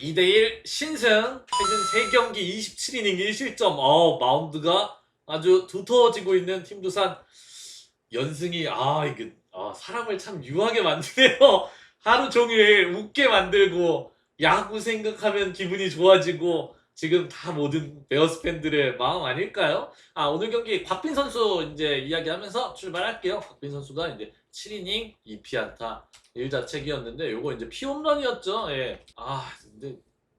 2대1 신승 최근 3경기 27이닝 1실점 어 마운드가 아주 두터워지고 있는 팀 두산 연승이 아 이게 아, 사람을 참 유하게 만드네요 하루 종일 웃게 만들고 야구 생각하면 기분이 좋아지고 지금 다 모든 베어스 팬들의 마음 아닐까요? 아 오늘 경기 곽빈 선수 이제 이야기하면서 출발할게요. 곽빈 선수가 이제 7이닝 2피안타 1자책이었는데 요거 이제 피홈런이었죠. 예. 아 근데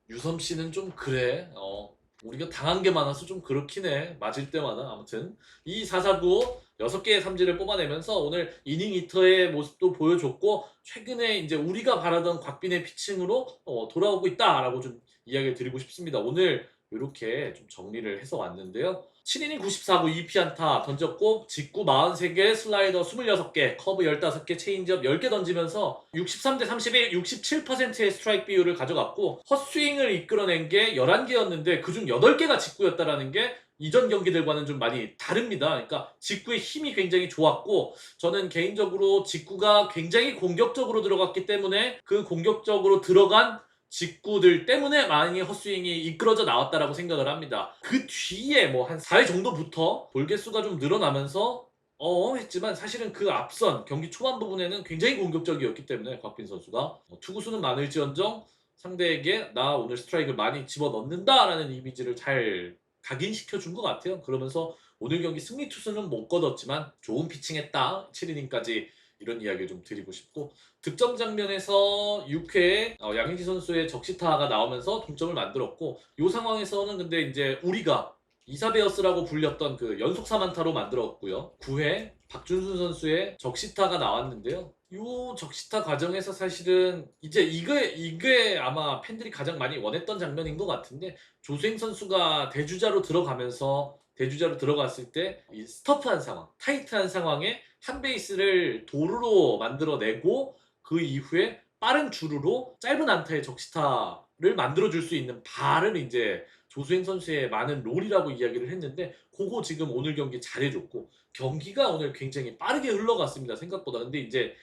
유섬 씨는 좀 그래. 어 우리가 당한 게 많아서 좀 그렇긴 해. 맞을 때마다 아무튼 이449 6개의 삼진을 뽑아내면서 오늘 이닝 히터의 모습도 보여줬고 최근에 이제 우리가 바라던 곽빈의 피칭으로 어, 돌아오고 있다라고 좀 이야기를 드리고 싶습니다. 오늘 이렇게 좀 정리를 해서 왔는데요. 7이닝 94구 2피안타 던졌고 직구 43개, 슬라이더 26개, 커브 15개, 체인지업 10개 던지면서 63대 31, 67%의 스트라이크 비율을 가져갔고 헛스윙을 이끌어낸 게 11개였는데 그중 8개가 직구였다라는 게 이전 경기들과는 좀 많이 다릅니다. 그러니까 직구의 힘이 굉장히 좋았고 저는 개인적으로 직구가 굉장히 공격적으로 들어갔기 때문에 그 공격적으로 들어간 직구들 때문에 많이 헛스윙이 이끌어져 나왔다라고 생각을 합니다. 그 뒤에 뭐 한 4회 정도부터 볼 개수가 좀 늘어나면서 어 했지만 사실은 그 앞선 경기 초반 부분에는 굉장히 공격적이었기 때문에 곽빈 선수가 어, 투구수는 많을지언정 상대에게 나 오늘 스트라이크를 많이 집어넣는다라는 이미지를 잘 각인시켜 준 것 같아요. 그러면서 오늘 경기 승리 투수는 못 거뒀지만 좋은 피칭했다. 7이닝까지 이런 이야기를 좀 드리고 싶고 득점 장면에서 6회에 어, 양현지 선수의 적시타가 나오면서 동점을 만들었고 이 상황에서는 근데 이제 우리가 이사베어스라고 불렸던 그 연속 3안타로 만들었고요. 9회 박준순 선수의 적시타가 나왔는데요. 이 적시타 과정에서 사실은 이제 이게 이게 아마 팬들이 가장 많이 원했던 장면인 것 같은데 조수행 선수가 대주자로 들어가면서 대주자로 들어갔을 때 이 스터프한 상황, 타이트한 상황에 한 베이스를 도루로 만들어내고 그 이후에 빠른 주루로 짧은 안타의 적시타를 만들어줄 수 있는 발을 이제 조수행 선수의 많은 롤이라고 이야기를 했는데 그거 지금 오늘 경기 잘해줬고 경기가 오늘 굉장히 빠르게 흘러갔습니다 생각보다. 근데 이제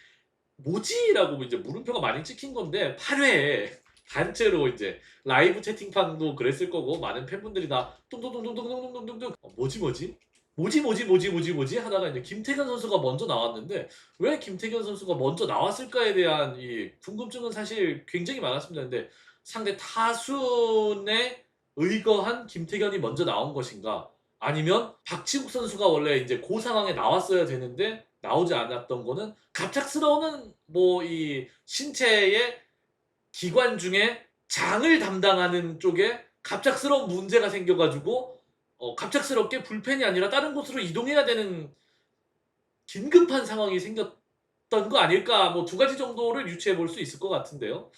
뭐지라고 이제 물음표가 많이 찍힌 건데 8회에 단체로 이제 라이브 채팅방도 그랬을 거고 많은 팬분들이 다 뚱뚱뚱뚱뚱뚱뚱뚱뚱. 어, 뭐지 뭐지 뭐지 뭐지 뭐지 뭐지 뭐지 하다가 이제 김태균 선수가 먼저 나왔는데 왜 김태균 선수가 먼저 나왔을까에 대한 이 궁금증은 사실 굉장히 많았습니다. 근데 상대 타순에 의거한 김태균이 먼저 나온 것인가? 아니면 박지국 선수가 원래 이제 그 상황에 나왔어야 되는데 나오지 않았던 거는 갑작스러운 뭐 이 신체의 기관 중에 장을 담당하는 쪽에 갑작스러운 문제가 생겨가지고 어, 갑작스럽게 불펜이 아니라 다른 곳으로 이동해야 되는 긴급한 상황이 생겼던 거 아닐까 뭐 두 가지 정도를 유추해 볼 수 있을 것 같은데요.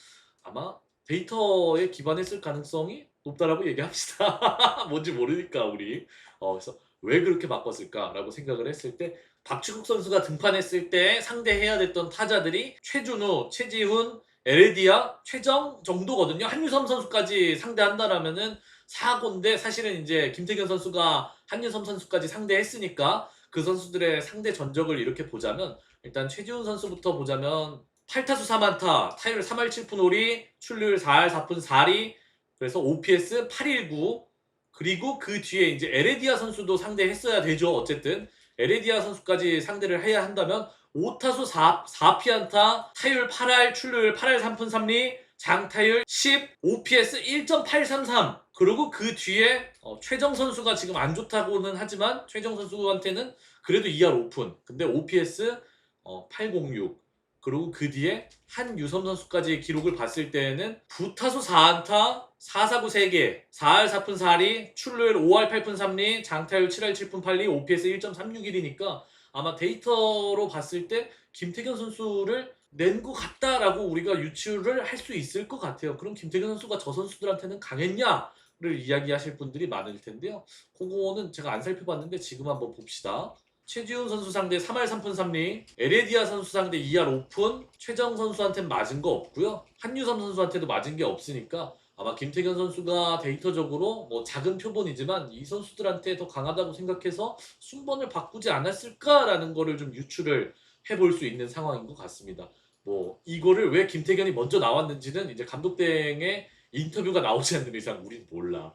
아마 데이터에 기반했을 가능성이 높다라고 얘기합시다. 뭔지 모르니까 우리. 어, 그래서 왜 그렇게 바꿨을까라고 생각을 했을 때 박주국 선수가 등판했을 때 상대해야 됐던 타자들이 최준우, 최지훈, 에레디아, 최정 정도거든요. 한유섬 선수까지 상대한다라면은 4고인데 사실은 이제 김태균 선수가 한유섬 선수까지 상대했으니까 그 선수들의 상대 전적을 이렇게 보자면 일단 최지훈 선수부터 보자면 8타수 3안타, 타율 3할 7푼 5리, 출루율 4할 4푼 4리, 그래서 OPS 819 그리고 그 뒤에 이제 에레디아 선수도 상대했어야 되죠. 어쨌든 에레디아 선수까지 상대를 해야 한다면 5타수 4, 4피안타, 타율 8할, 출루율 8할 3푼 3리, 장타율 10, OPS 1.833. 그리고 그 뒤에 어, 최정 선수가 지금 안 좋다고는 하지만 최정 선수한테는 그래도 2할 오픈. 근데 OPS 어, 806. 그리고 그 뒤에 한유섬 선수까지의 기록을 봤을 때에는 부타수 4안타, 4사구 3개, 4할 4푼 4리, 출루율 5할 8푼 3리, 장타율 7할 7푼 8리, OPS 1.361이니까 아마 데이터로 봤을 때 김태균 선수를 낸 것 같다라고 우리가 유추를 할 수 있을 것 같아요. 그럼 김태균 선수가 저 선수들한테는 강했냐 를 이야기하실 분들이 많을 텐데요. 그거는 제가 안 살펴봤는데 지금 한번 봅시다. 최지훈 선수 상대 3할 3푼 3리, 에레디아 선수 상대 2할 오픈, 최정 선수한테는 맞은 거 없고요. 한유섬 선수한테도 맞은 게 없으니까 아마 김태균 선수가 데이터적으로 뭐 작은 표본이지만 이 선수들한테 더 강하다고 생각해서 순번을 바꾸지 않았을까라는 거를 좀 유추를 해볼 수 있는 상황인 것 같습니다. 뭐 이거를 왜 김태균이 먼저 나왔는지는 이제 감독 대행의 인터뷰가 나오지 않는 이상 우린 몰라.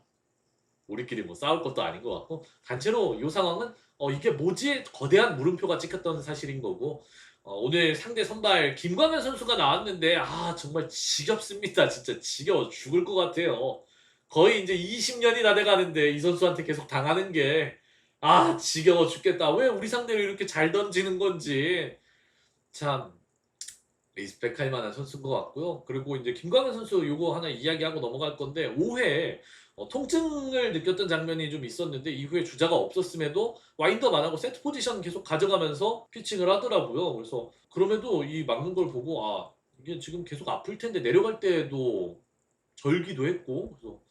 우리끼리 뭐 싸울 것도 아닌 것 같고. 단체로 이 상황은 어 이게 뭐지? 거대한 물음표가 찍혔던 사실인 거고. 어, 오늘 상대 선발 김광현 선수가 나왔는데 아 정말 지겹습니다. 진짜 지겨워 죽을 것 같아요. 거의 이제 20년이 다 돼가는데 이 선수한테 계속 당하는 게 아 지겨워 죽겠다. 왜 우리 상대를 이렇게 잘 던지는 건지. 참 리스펙할 만한 선수인 것 같고요 그리고 이제 김광현 선수 요거 하나 이야기하고 넘어갈 건데 5회 어, 통증을 느꼈던 장면이 좀 있었는데 이후에 주자가 없었음에도 안 하고 세트 포지션 계속 가져가면서 피칭을 하더라고요. 그래서 그럼에도 이 막는 걸 보고 아 이게 지금 계속 아플 텐데 내려갈 때도 절기도 했고 그래서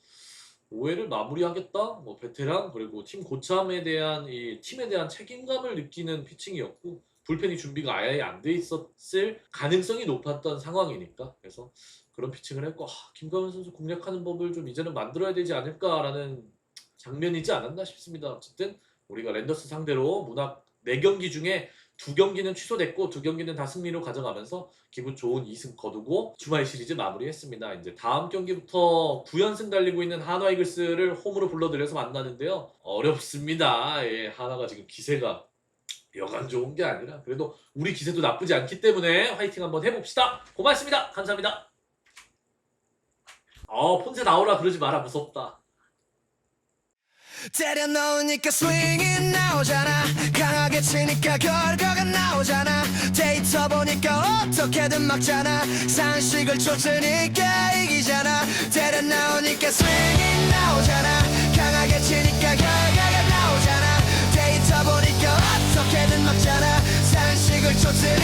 5회를 마무리하겠다. 뭐 베테랑 그리고 팀 고참에 대한 이 팀에 대한 책임감을 느끼는 피칭이었고 불펜이 준비가 아예 안 돼 있었을 가능성이 높았던 상황이니까 그래서 그런 피칭을 했고 아, 김가은 선수 공략하는 법을 좀 이제는 만들어야 되지 않을까라는 장면이지 않았나 싶습니다. 어쨌든 우리가 랜더스 상대로 문학 4경기 중에 두 경기는 취소됐고 두 경기는 다 승리로 가져가면서 기분 좋은 2승 거두고 주말 시리즈 마무리했습니다. 이제 다음 경기부터 9연승 달리고 있는 한화 이글스를 홈으로 불러들여서 만나는데요. 어렵습니다. 예, 한화가 지금 기세가 여간 좋은 게 아니라 그래도 우리 기세도 나쁘지 않기 때문에 화이팅 한번 해봅시다. 고맙습니다. 감사합니다. 어 폰세 나오라 그러지 마라 무섭다. 때려 넣으니까 스윙이 나오잖아 강하게 치니까 결과가 나오잖아 데이터 보니까 어떻게든 막잖아 상식을 쫓으니까 이기잖아 때려 넣으니까 스윙이 나오잖아 강하게 치니까 결과가 막잖아. 상식을 쫓으니까